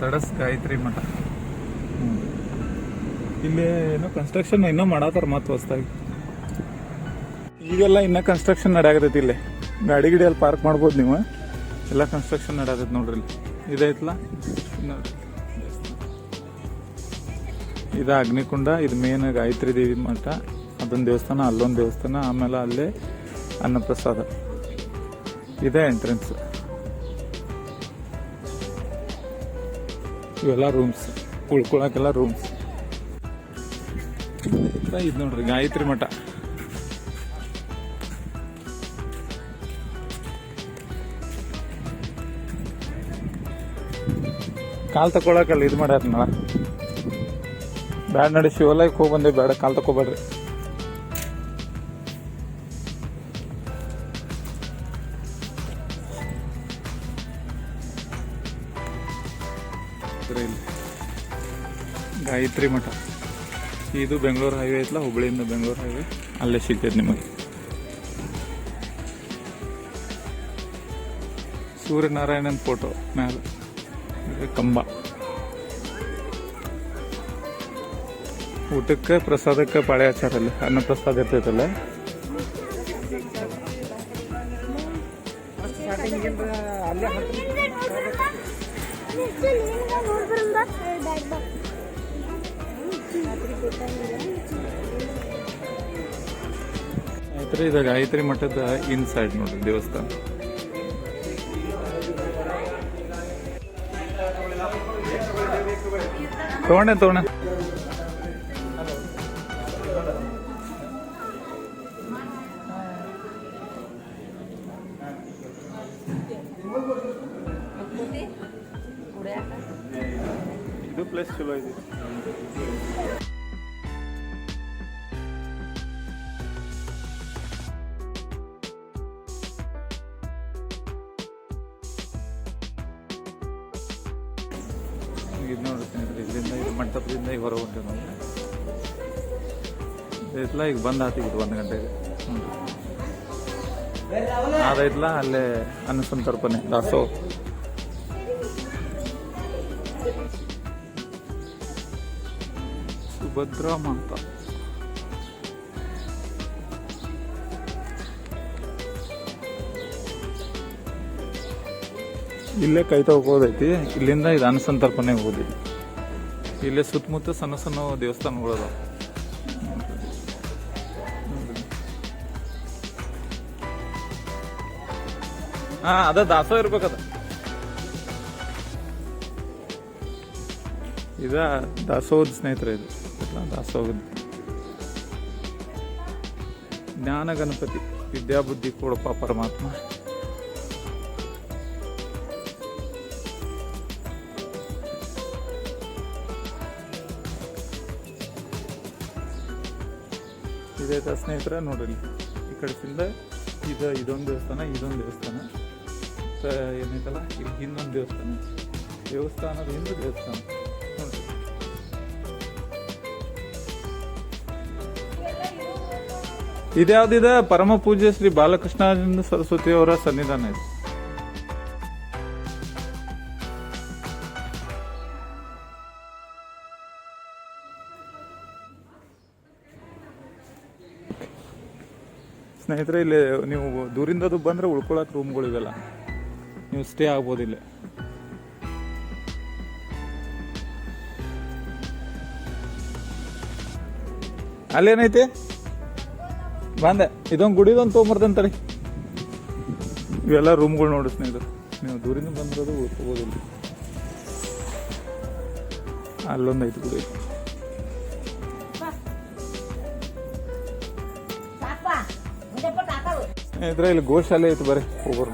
ತಡಸ್ ಗಾಯತ್ರಿ ಮಠ. ಇಲ್ಲಿ ಏನೋ ಕನ್ಸ್ಟ್ರಕ್ಷನ್ ಇನ್ನೂ ಮಾಡತ್ತಾರ ಮತ್ತೆ ಹೊಸ್ದಾಗಿ. ಈಗೆಲ್ಲ ಇನ್ನೂ ಕನ್ಸ್ಟ್ರಕ್ಷನ್ ನಡೆಯಾಗತೈತಿ ಇಲ್ಲಿ. ಗಾಡಿ ಗಿಡಿ ಅಲ್ಲಿ ಪಾರ್ಕ್ ಮಾಡ್ಬೋದು ನೀವು. ಎಲ್ಲ ಕನ್ಸ್ಟ್ರಕ್ಷನ್ ನಡೆಯತೈತಿ ನೋಡ್ರಿ ಇಲ್ಲಿ. ಇದೈತಲ್ಲ ಇದು ಅಗ್ನಿಕುಂಡ, ಇದು ಮೇನ್ ಗಾಯತ್ರಿ ದೇವಿ ಮಠ. ಅದೊಂದು ದೇವಸ್ಥಾನ, ಅಲ್ಲೊಂದು ದೇವಸ್ಥಾನ, ಆಮೇಲೆ ಅಲ್ಲೇ ಅನ್ನಪ್ರಸಾದ. ಇದೇ ಎಂಟ್ರೆನ್ಸ್ ಇವೆಲ್ಲ ರೂಮ್ಸ್ ಉಳ್ಕೊಳಕ್ಕೆಲ್ಲ ರೂಮ್ಸ್ ಇದು ನೋಡ್ರಿ, ಗಾಯತ್ರಿ ಮಠ. ಕಾಲ್ ತಕೊಳಕಲ್ಲ ಇದು ಮಾಡ್ಯಾರ ಬ್ಯಾಡ ನಡಿ ಶಿವಲಾಯ್ಗೆ ಹೋಗಿ ಬಂದೆ ಬೇಡ ಕಾಲ್ ತಕೋಬೇಡ್ರಿ ಗಾಯತ್ರಿ ಮಠ. ಇದು ಬೆಂಗಳೂರು ಹೈವೇ ಐತಲ್ಲ ಹುಬ್ಳಿಯಿಂದ ಬೆಂಗಳೂರು ಹೈವೇ ಅಲ್ಲೇ ಸಿಗ್ತೈತೆ ನಿಮಗೆ. ಸೂರ್ಯನಾರಾಯಣನ್ ಫೋಟೋ ಮ್ಯಾಲೆ. ಕಂಬ. ಊಟಕ್ಕೆ ಪ್ರಸಾದಕ್ಕೆ ಪಾಳೆ ಆಚಾರ ಅಲ್ಲಿ ಅನ್ನ ಪ್ರಸಾದ ಇರ್ತೈತಲ್ಲ? ಆಯ್ತು ಇದು ಗಾಯತ್ರಿ ಮಠದ ಇನ್ ಸೈಡ್ ನೋಡ್ರಿ ದೇವಸ್ಥಾನ ತಗೊಂಡೆ ತಗೊಂಡೆ ಇದು ಚಲೋ ಇದೆ. ಇದು ಸ್ನೇಹಿತರೆ, ಇಲ್ಲಿಂದ ಇದು ಮಂಟಪದಿಂದ ಈಗ ಹೊರ ಹೊಂಟೆ ನಾವು. ಐತ್ಲ ಈಗ ಬಂದ ಆತಿ ಇದು ಒಂದು ಗಂಟೆಗೆ. ಅದೈತ್ಲ ಅಲ್ಲೇ ಅನ್ನಸಂತರ್ಪಣೆ ದಾಸೋ ಸುಭದ್ರಾ ಮಂತ್ರ ಇಲ್ಲೇ ಕೈ ತಗೋದೈತಿ ಇಲ್ಲಿಂದ ಇದು ಅನಸಂತರ್ಪಣೆ ಹೋದಿ ಇಲ್ಲೇ ಸುತ್ತಮುತ್ತ ಸಣ್ಣ ಸಣ್ಣ ದೇವಸ್ಥಾನಗಳು ಅದಾವ ಹಾ, ಅದ ದಾಸೋ ಇರ್ಬೇಕದ. ಇದ ದಾಸೋಹದ ಸ್ನೇಹಿತರೆ ಇದು? ದಾಸೋಹದ ಜ್ಞಾನ ಗಣಪತಿ ವಿದ್ಯಾಬುದ್ಧಿ ಕೊಡಪ್ಪ ಪರಮಾತ್ಮ. ಇದೈತ ಸ್ನೇಹಿತರ ನೋಡ್ರಿ. ಈ ಕಡೆಯಿಂದ ಇದು ಇದೊಂದು ದೇವಸ್ಥಾನ ಇದೊಂದು ದೇವಸ್ಥಾನ. ಏನೈತಲ್ಲ ಇಲ್ಲಿ ಇನ್ನೊಂದು ದೇವಸ್ಥಾನ. ದೇವಸ್ಥಾನದ ಹಿಂದೆ ದೇವಸ್ಥಾನ. ಇದ್ಯಾವ್ದಿದೆ? ಪರಮ ಪೂಜ್ಯ ಶ್ರೀ ಬಾಲಕೃಷ್ಣ ಸರಸ್ವತಿ ಅವರ ಸನ್ನಿಧಾನ ಇದೆ. ಸ್ನೇಹಿತರೆ, ಇಲ್ಲಿ ನೀವು ದೂರಿಂದ ಅದು ಬಂದ್ರೆ ಉಳ್ಕೊಳಕ್ ರೂಮ್ಗಳಿವೆಲ್ಲ ನೀವು ಸ್ಟೇ ಆಗ್ಬೋದು ಇಲ್ಲಿ. ಅಲ್ಲೇನೈತಿ? ಬಂದೆ. ಇದೊಂದು ಗುಡಿದೊಂದು ತೊಗೊಂಬರ್ತಂತರಿ ಇವೆಲ್ಲ ರೂಮ್ಗಳು ನೋಡಿ ಸ್ನೇಹಿತರು. ನೀವು ದೂರಿಂದ ಬಂದಿರೋದು ಉಳ್ಕೋಬೋದು ಇಲ್ಲಿ. ಅಲ್ಲೊಂದು ಐದು ಗುಡಿ. ಸ್ನೇಹಿತರೆ ಇಲ್ಲಿ ಗೋಶಾಲೆ ಐತಿ ಬರ್ರಿ ಹೋಗ್ಬರು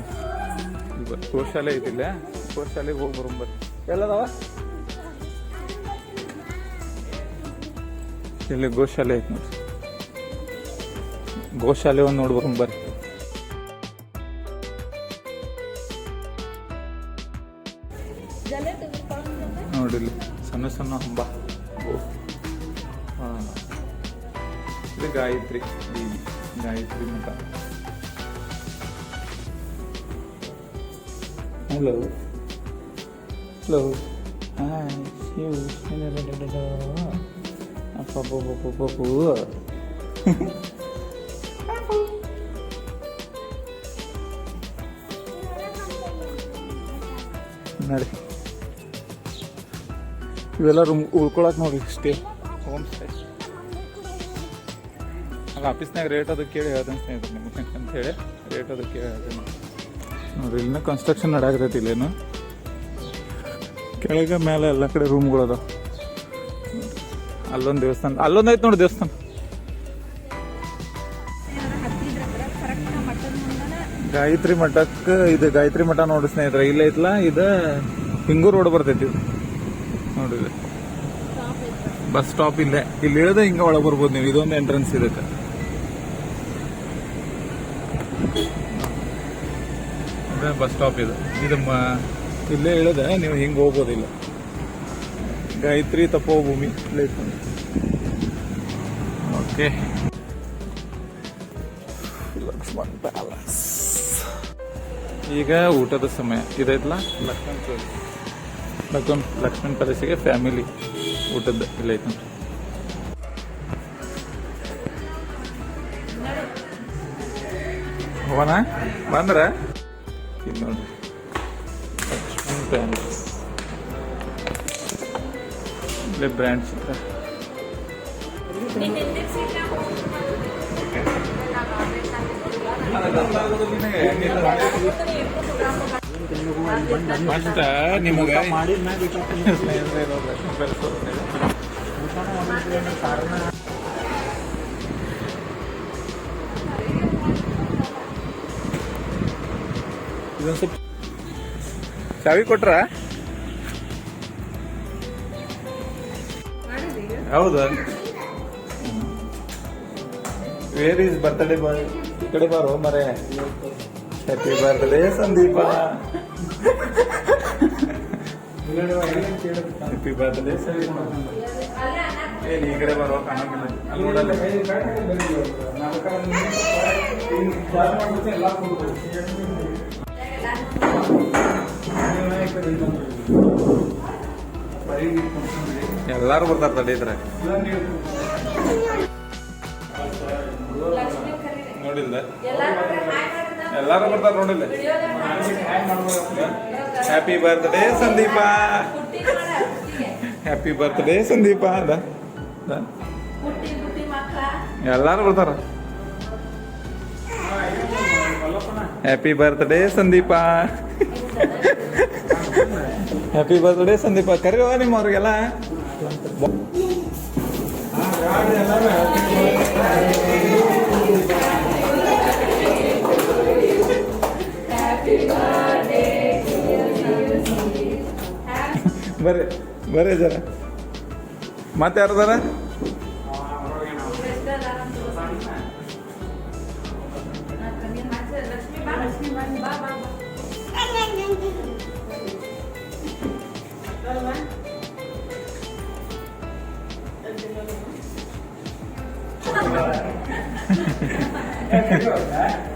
ಗೋಶಾಲೆ ಐತಿ ಇಲ್ಲೇ. ಗೋಶಾಲೆಗೆ ಹೋಗೋರು ಬರೋಣ ಬರ್ರಿ ಎಲ್ಲದವ? ಇಲ್ಲಿ ಗೋಶಾಲೆ ಐತಿ ನೋಡ್ರಿ. ಗೋಶಾಲೆ ಒಂದು ನೋಡ್ಬೋದು ಬರ್ರಿ ನೋಡಿ ಸಣ್ಣ ಸಣ್ಣ ಹಂಬ ಇದು Gayatri Devi Gayatri Math hello hello hi Shiv ಅಪ್ಪಪ್ಪಪ್ಪಪ್ಪಪ್ಪು ನಡಿ. ಇವೆಲ್ಲ ರೂಮ್ ಉಳ್ಕೊಳಕ್ ನೋಡಿ ಸ್ಟೇ ಹೋಮ್ ಸ್ಟೇ ಅಲ್ಲ ಆಫೀಸ್ನಾಗ ರೇಟ್ ಅದು ಕೇಳಿ ಹೇಳ್ತೇನೆ ಸ್ನೇಹಿತರೆ ನಿಮ್ಗೆ ಅಂತ ಹೇಳಿ. ರೇಟ್ ಅದು ಕೇಳಿ ಹೇಳ್ತೇನೆ. ನೋಡ್ರಿ ಇಲ್ಲಿನ ಕನ್ಸ್ಟ್ರಕ್ಷನ್ ನಡಾಕತೈತಿ ಇಲ್ಲೇನು ಕೆಳಗೆ ಮೇಲೆ ಎಲ್ಲ ಕಡೆ ರೂಮ್ಗಳದಾವ ಅಲ್ಲೊಂದು ದೇವಸ್ಥಾನ ಅಲ್ಲೊಂದು ಐತೆ ನೋಡಿ ದೇವಸ್ಥಾನ. ಗಾಯತ್ರಿ ಮಠಕ್ಕೆ ಇದು ಗಾಯತ್ರಿ ಮಠ ನೋಡಿ ಸ್ನೇಹಿತರೆ ಇಲ್ಲ ಐತ್ಲ? ಇದು ಹಿಂಗೂರು ರೋಡ್ ಬರ್ತೈತಿ. ನೋಡಿ ಬಸ್ ಸ್ಟಾಪ್ ಇಲ್ಲೇ. ಇಲ್ಲಿ ಇಳಿದ ಹಿಂಗ ಒಳಗೆ ಬರ್ಬೋದು ನೀವು. ಇದೊಂದು ಎಂಟ್ರೆನ್ಸ್ ಇದಕ್ಕೆ. ಅದೇ ಬಸ್ ಸ್ಟಾಪ್ ಇದು. ಇದು ಮ ಇಲ್ಲೇ ಇಳಿದ ನೀವು ಹಿಂಗೆ ಹೋಗೋದಿಲ್ಲ ಗಾಯತ್ರಿ ತಪೋಭೂಮಿ. ಓಕೆ. ಈಗ ಊಟದ ಸಮಯ ಇದೈತಲ್ಲ ಲಕ್ಷ್ಮಣ್ ಪ್ಯಾಲೇಸ್ ಲಕ್ಷ್ಮಣ್ ಲಕ್ಷ್ಮಣ್ ಪ್ಯಾಲೇಸಿಗೆ ಫ್ಯಾಮಿಲಿ ಊಟದ ಇಲ್ಲ ಐತೆ. ಹೋಗೋಣ? ಬಂದ್ರ? ಇದು ನೋಡ್ರಿ ಲಕ್ಷ್ಮಣ್ ಪ್ಯಾಲೇಸ್ ಇಲ್ಲೇ ಬ್ರ್ಯಾಂಡ್ಸ್ ಇದ್ರೆ ನಿಮಗೆ ಇದೊಂದು ಸ್ವಲ್ಪ ಚಾವಿ ಕೊಟ್ರ? ಹೌದಾ? ವೇರ್ ಈಸ್ ಬರ್ತ್ಡೇ ಬಾಯ್ ಈ ಕಡೆ ಬಾರೋ ಮರೆ. Happy birthday Sandeep. Happy Sandeep. ಏನ್ ಈ ಕಡೆ ಬರೋ ನೋಡಲ್ಲ. ಎಲ್ಲಾರು ಬರ್ತಾರ ತಡೀದ್ರೆ ನೋಡಿಲ್ಲ ಎಲ್ಲಾರು ಬರ್ತಾರ ನೋಡಿಲ್ಲ. Happy birthday Sandeep. Happy birthday Sandeep. ಅದ. ಎಲ್ಲಾರು ಬರ್ತಾರ. Happy birthday Sandeep. Happy birthday Sandeep. ಕರೆಯುವ ನಿಮ್ಮವ್ರಿಗೆಲ್ಲ. ಬರ್ರಿ ಬರ್ರಿ ಜರ. ಮತ್ತೆ ಯಾರದಾರ ಆರ್-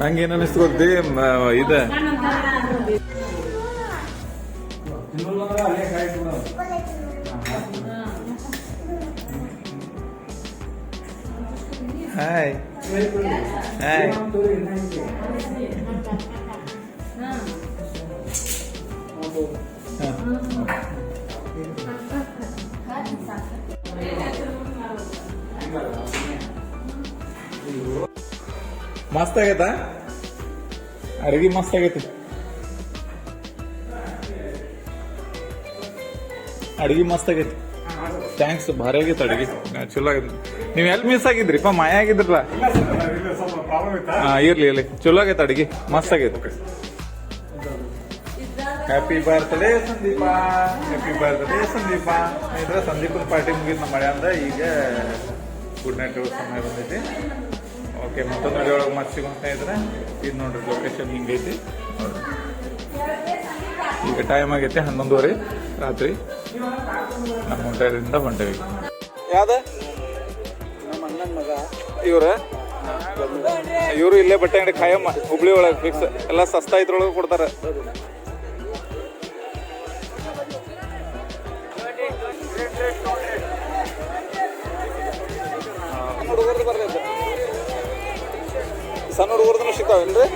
ನಂಗೆ ಏನ್ ಅನಿಸ್ತು ಗೊತ್ತಿ ಇದೆ ಹಾಯ್ ಹಾಯ್ ಹಾಂ ಮಸ್ತ್ ಆಗೈತಾ? ಅಡಿಗೆ ಮಸ್ತ್ ಆಗೈತಿ. ಅಡಿಗೆ ಮಸ್ತ್ ಆಗೈತಿ. ಥ್ಯಾಂಕ್ಸ್ ಭಾರಿ ಆಗೈತೆ ಅಡಿಗೆ. ಚಲೋ ಆಗೈತಿ ನೀವು ಎಲ್ಲಿ ಮಿಸ್ ಆಗಿದ್ರಿಪ್ಪ ಮಾಯ ಆಗಿದ್ರಲ್ಲ? ಹಾ ಇರ್ಲಿ ಇರ್ಲಿ. ಚಲೋ ಆಗೈತೆ ಅಡಿಗೆ. ಮಸ್ತ್ ಆಗೈತೆ. Happy birthday Sandeep. Happy birthday Sandeep. ಇದ್ರೆ ಸಂದೀಪನ ಪಾರ್ಟಿ ಮುಗಿದ ನಮ್ಮ ಮಳೆ ಅಂದ್ರೆ ಈಗ ಗುಡ್ ನೈಟ್ ಸಮಯ ಬಂದೈತಿ. ಓಕೆ ಮತ್ತೊಂದು ವಿಡಿಯೋ ಒಳಗೆ ಮತ್ತೆ ಸಿಗುತ್ತಾ ಇದ್ರೆ ಇದು ನೋಡ್ರಿ ಲೊಕೇಶನ್ ಹಿಂಗೈತಿ ಈಗ ಟೈಮ್ ಆಗೈತೆ ಹನ್ನೊಂದುವರೆ, ರಾತ್ರಿ ನಮ್ಮ ಹೋಟೆಲಿಂದ ಹೊಂಟೇವಿ ಯಾವ್ದ? ನಮ್ಮ ಮಗ. ಇವ್ರ? ಇವರು ಇಲ್ಲೇ ಬಟ್ಟೆ ಅಂಗಡಿ ಖಾಯಮ್ಮ ಹುಬ್ಳಿ ಒಳಗೆ ಫಿಕ್ಸ್ ಎಲ್ಲ ಸಸ್ತಾ ಇದ್ರೊಳಗೆ ಕೊಡ್ತಾರೆ. ಹುಡುಗರ್ದು ಬರ್ತೈತೆ ಸಣ್ಣ ಹುಡುಗರ್ದು ಸಿಗ್ತಾವೇನ್ರಿ